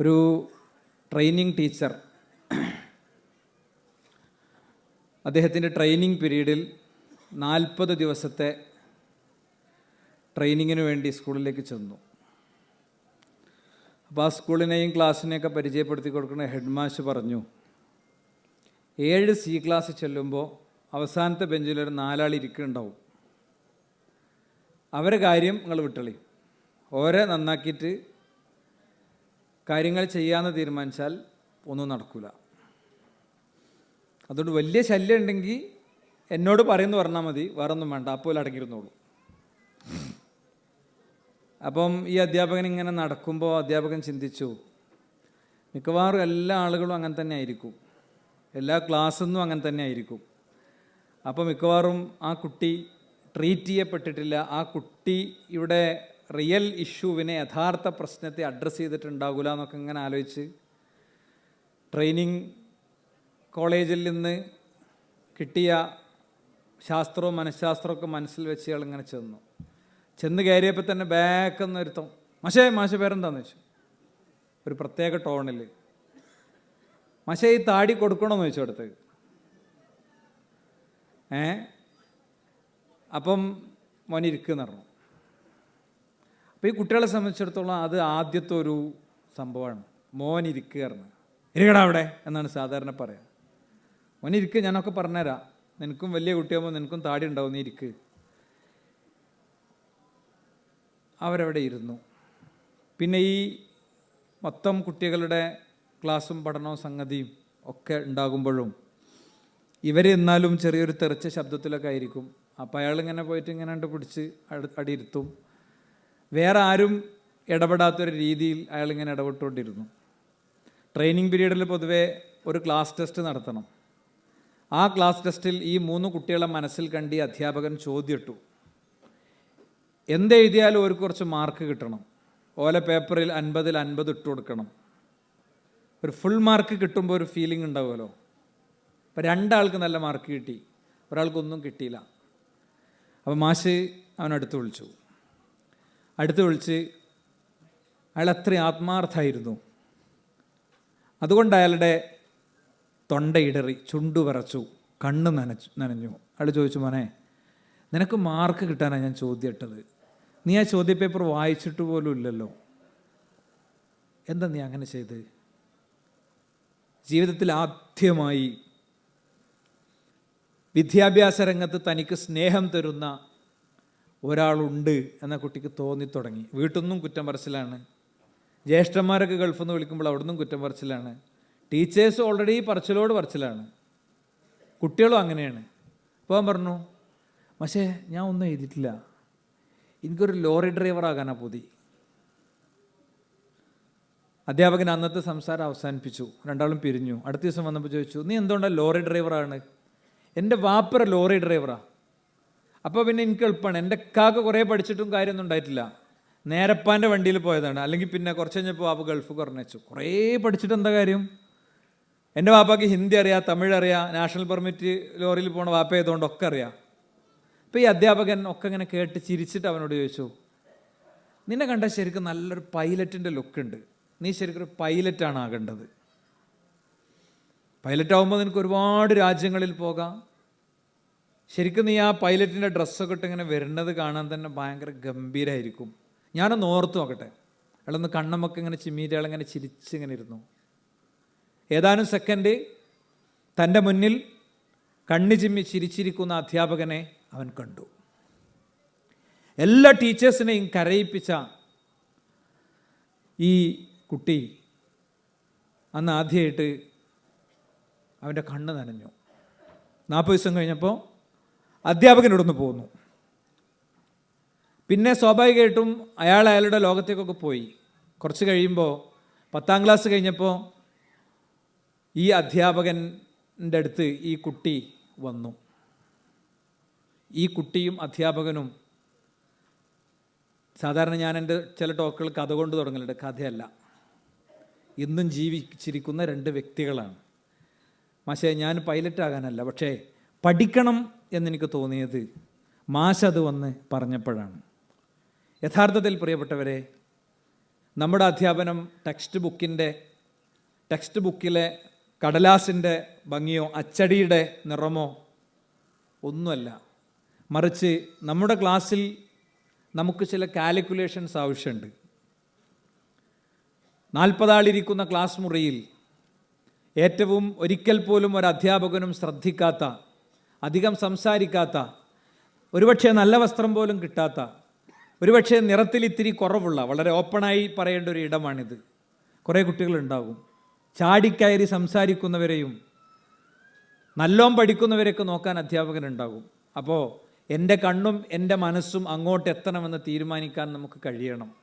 ഒരു training teacher അദ്ദേഹത്തിന്റെ training പീരീഡിൽ നാൽപ്പത് ദിവസത്തെ ട്രെയിനിങ്ങിന് വേണ്ടി സ്കൂളിലേക്ക് ചെന്നു. അപ്പോൾ ആ സ്കൂളിനെയും ക്ലാസ്സിനെയൊക്കെ പരിചയപ്പെടുത്തി കൊടുക്കുന്ന ഹെഡ് മാഷ് പറഞ്ഞു ഏഴ് സി ക്ലാസ് ചെല്ലുമ്പോൾ അവസാനത്തെ ബെഞ്ചിൽ ഒരു നാലാൾ ഇരിക്കുന്നുണ്ടാവും. അവരെ കാര്യം നിങ്ങൾ വിട്ടളി. ഓരെ നന്നാക്കിയിട്ട് കാര്യങ്ങൾ ചെയ്യാമെന്ന് തീരുമാനിച്ചാൽ ഒന്നും നടക്കില്ല അതുകൊണ്ട് വലിയ ശല്യം ഉണ്ടെങ്കിൽ എന്നോട് പറയുന്നു പറഞ്ഞാൽ മതി വേറെ ഒന്നും വേണ്ട അപ്പോൾ അടങ്ങിയിരുന്നോളൂ. അപ്പം ഈ അധ്യാപകൻ ഇങ്ങനെ നടക്കുമ്പോൾ അധ്യാപകൻ ചിന്തിച്ചു മിക്കവാറും എല്ലാ ആളുകളും അങ്ങനെ തന്നെ ആയിരിക്കും. എല്ലാ ക്ലാസ്സൊന്നും അങ്ങനെ തന്നെ ആയിരിക്കും. അപ്പോൾ മിക്കവാറും ആ കുട്ടി ട്രീറ്റ് ചെയ്യപ്പെട്ടിട്ടില്ല. ആ കുട്ടി ഇവിടെ റിയൽ ഇഷ്യൂവിനെ യഥാർത്ഥ പ്രശ്നത്തെ അഡ്രസ്സ് ചെയ്തിട്ടുണ്ടാകില്ല എന്നൊക്കെ ഇങ്ങനെ ആലോചിച്ച് ട്രെയിനിങ് കോളേജിൽ നിന്ന് കിട്ടിയ ശാസ്ത്രവും മനഃശാസ്ത്രമൊക്കെ മനസ്സിൽ വെച്ച് ഇയാൾ ഇങ്ങനെ ചെന്നു. ചെന്ന് കയറിയപ്പോൾ തന്നെ ബാക്ക് ഒരുത്തം മശേ മാഷ പേരെന്താന്ന് വെച്ചു ഒരു പ്രത്യേക ടോണിൽ മശേ ഈ താടി കൊടുക്കണമെന്ന് ചോദിച്ചു അടുത്ത് ഏ? അപ്പം മോൻ ഇരിക്കുന്ന് പറഞ്ഞു. അപ്പോൾ ഈ കുട്ടികളെ സംബന്ധിച്ചിടത്തോളം അത് ആദ്യത്തെ ഒരു സംഭവമാണ്. മോൻ ഇരിക്കുകയാണ് ഇരിക്കടാ അവിടെ എന്നാണ് സാധാരണ പറയുക മോൻ ഇരിക്കുക ഞാനൊക്കെ പറഞ്ഞുതരാം. നിനക്കും വലിയ കുട്ടിയാകുമ്പോൾ നിനക്കും താടി ഉണ്ടാവും നീ ഇരിക്ക്. അവരവിടെ ഇരുന്നു. പിന്നെ ഈ മൊത്തം കുട്ടികളുടെ ക്ലാസ്സും പഠനവും സംഗതിയും ഒക്കെ ഉണ്ടാകുമ്പോഴും ഇവർ എന്നാലും ചെറിയൊരു തെറിച്ച ശബ്ദത്തിലൊക്കെ ആയിരിക്കും. അപ്പോൾ അയാൾ ഇങ്ങനെ പോയിട്ട് ഇങ്ങനെ കണ്ട് പിടിച്ച് അടി- അടിയിരുത്തും. വേറെ ആരും ഇടപെടാത്തൊരു രീതിയിൽ അയാൾ ഇങ്ങനെ ഇടപെട്ടുകൊണ്ടിരുന്നു ട്രെയിനിങ് പീരീഡിൽ പൊതുവേ ഒരു ക്ലാസ് ടെസ്റ്റ് നടത്തണം. ആ ക്ലാസ് ടെസ്റ്റിൽ ഈ മൂന്ന് കുട്ടികളെ മനസ്സിൽ കണ്ടി അധ്യാപകൻ ചോദ്യമിട്ടു. എന്തെഴുതിയാലും ഒരു കുറച്ച് മാർക്ക് കിട്ടണം. ഓല പേപ്പറിൽ അൻപതിൽ അൻപത് ഇട്ട് കൊടുക്കണം. ഒരു ഫുൾ മാർക്ക് കിട്ടുമ്പോൾ ഒരു ഫീലിംഗ് ഉണ്ടാവുമല്ലോ. അപ്പം രണ്ടാൾക്ക് നല്ല മാർക്ക് കിട്ടി. ഒരാൾക്കൊന്നും കിട്ടിയില്ല. അപ്പോൾ മാഷ് അവനടുത്ത് വിളിച്ചു. അടുത്ത് വിളിച്ച് അയാൾ അത്ര ആത്മാർത്ഥമായിരുന്നു. അതുകൊണ്ട് അയാളുടെ തൊണ്ടയിടറി ചുണ്ടു പറച്ചു കണ്ണ് നനച്ചു നനഞ്ഞു. അയാൾ ചോദിച്ചു മോനെ നിനക്ക് മാർക്ക് കിട്ടാനാണ് ഞാൻ ചോദ്യം ഇട്ടത് നീ ആ ചോദ്യ പേപ്പർ വായിച്ചിട്ട് പോലും ഇല്ലല്ലോ. എന്താ നീ അങ്ങനെ ചെയ്ത്? ജീവിതത്തിൽ ആദ്യമായി വിദ്യാഭ്യാസ രംഗത്ത് തനിക്ക് സ്നേഹം തരുന്ന ഒരാളുണ്ട് എന്ന കുട്ടിക്ക് തോന്നിത്തുടങ്ങി. വീട്ടിൽ നിന്നും കുറ്റം പറച്ചിലാണ്. ജ്യേഷ്ഠന്മാരൊക്കെ ഗൾഫിൽ നിന്ന് വിളിക്കുമ്പോൾ അവിടെ നിന്നും കുറ്റം പറച്ചിലാണ്. Teachers already പറച്ചിലോട് പറച്ചിലാണ്. കുട്ടികളും അങ്ങനെയാണ്. അപ്പോൾ പറഞ്ഞു പക്ഷേ ഞാൻ ഒന്നും എഴുതിയിട്ടില്ല. എനിക്കൊരു ലോറി ഡ്രൈവർ ആകാനാ പൊതി. അധ്യാപകൻ അന്നത്തെ സംസാരം അവസാനിപ്പിച്ചു. രണ്ടാളും പിരിഞ്ഞു. അടുത്ത ദിവസം വന്നപ്പോൾ ചോദിച്ചു നീ എന്തുകൊണ്ടാണ് ലോറി ഡ്രൈവറാണ്? എന്റെ വാപ്പര ലോറി ഡ്രൈവറാ. അപ്പോൾ പിന്നെ എനിക്ക് എളുപ്പമാണ് എന്റെ കാക്ക കുറേ പഠിച്ചിട്ടും കാര്യമൊന്നും ഉണ്ടായിട്ടില്ല. നേരപ്പാന്റെ വണ്ടിയിൽ പോയതാണ്. അല്ലെങ്കിൽ പിന്നെ കുറച്ച് കഴിഞ്ഞപ്പോൾ വാപ്പ ഗൾഫ് കുറഞ്ഞു കുറേ പഠിച്ചിട്ട് എന്താ കാര്യം? എന്റെ വാപ്പാക്ക് ഹിന്ദി അറിയാം തമിഴ് അറിയാം നാഷണൽ പെർമിറ്റ് ലോറിയിൽ പോണ വാപ്പ ആയതുകൊണ്ട് ഒക്കെ അറിയാം. അപ്പോൾ ഈ അധ്യാപകൻ ഒക്കെ ഇങ്ങനെ കേട്ട് ചിരിച്ചിട്ട് അവനോട് ചോദിച്ചു നിന്നെ കണ്ട ശരിക്കും നല്ലൊരു പൈലറ്റിന്റെ ലുക്കുണ്ട് നീ ശരിക്കും ഒരു പൈലറ്റാണ് ആകേണ്ടത്. പൈലറ്റ് ആകുമ്പോൾ നിനക്ക് ഒരുപാട് രാജ്യങ്ങളിൽ പോകാം. ശരിക്കും നീ ആ പൈലറ്റിന്റെ ഡ്രസ്സൊക്കെ ഇട്ട് ഇങ്ങനെ വരുന്നത് കാണാൻ തന്നെ ഭയങ്കര ഗംഭീരമായിരിക്കും ഞാനൊന്ന് ഓർത്ത് നോക്കട്ടെ. അയാളൊന്ന് കണ്ണമൊക്കെ ഇങ്ങനെ ചിമ്മീറ്റ് അയാളിങ്ങനെ ചിരിച്ചിങ്ങനെ ഇരുന്നു. ഏതാനും സെക്കൻഡ് തന്റെ മുന്നിൽ കണ്ണു ചിമ്മി ചിരിച്ചിരിക്കുന്ന അധ്യാപകനെ അവൻ കണ്ടു. എല്ലാ ടീച്ചേഴ്സിനെയും കരയിപ്പിച്ച ഈ കുട്ടി അന്ന് ആദ്യമായിട്ട് അവന്റെ കണ്ണ് നനഞ്ഞു. നാൽപ്പത് ദിവസം കഴിഞ്ഞപ്പോൾ അധ്യാപകനോടൊന്ന് പോകുന്നു. പിന്നെ സ്വാഭാവികമായിട്ടും അയാൾ അയാളുടെ ലോകത്തേക്കൊക്കെ പോയി. കുറച്ച് കഴിയുമ്പോൾ പത്താം ക്ലാസ് കഴിഞ്ഞപ്പോൾ ഈ അധ്യാപകന്റെ അടുത്ത് ഈ കുട്ടി വന്നു. ഈ കുട്ടിയും അധ്യാപകനും സാധാരണ ഞാൻ എന്റെ ചില ടോക്കുകൾ കഥ കൊണ്ട് തുടങ്ങലുണ്ട്. കഥയല്ല. ഇന്നും ജീവിച്ചിരിക്കുന്ന രണ്ട് വ്യക്തികളാണ്. പക്ഷേ ഞാൻ പൈലറ്റ് ആകാനല്ല പക്ഷേ പഠിക്കണം എന്നെനിക്ക് തോന്നിയത് മാഷ് അത് വന്ന് പറഞ്ഞപ്പോഴാണ്. യഥാർത്ഥത്തിൽ പ്രിയപ്പെട്ടവരെ നമ്മുടെ അധ്യാപനം ടെക്സ്റ്റ് ബുക്കിന്റെ ടെക്സ്റ്റ് ബുക്കിലെ കടലാസിന്റെ ഭംഗിയോ അച്ചടിയുടെ നിറമോ ഒന്നുമല്ല. മറിച്ച് നമ്മുടെ ക്ലാസ്സിൽ നമുക്ക് ചില കാൽക്കുലേഷൻസ് ആവശ്യമുണ്ട്. നാൽപ്പതാളിരിക്കുന്ന ക്ലാസ് മുറിയിൽ ഏറ്റവും ഒരിക്കൽ പോലും ഒരു അധ്യാപകനും ശ്രദ്ധിക്കാത്ത അധികം സംസാരിക്കാത്ത ഒരുപക്ഷെ നല്ല വസ്ത്രം പോലും കിട്ടാത്ത ഒരുപക്ഷെ നിറത്തിൽ ഇത്തിരി കുറവുള്ള വളരെ ഓപ്പണായി പറയേണ്ട ഒരു ഇടമാണിത്. കുറേ കുട്ടികളുണ്ടാകും. ചാടിക്കയറി സംസാരിക്കുന്നവരെയും നല്ലോം പഠിക്കുന്നവരെയൊക്കെ നോക്കാൻ അധ്യാപകനുണ്ടാകും. അപ്പോൾ എന്റെ കണ്ണും എന്റെ മനസ്സും അങ്ങോട്ട് എത്തണമെന്ന് തീരുമാനിക്കാൻ നമുക്ക് കഴിയണം.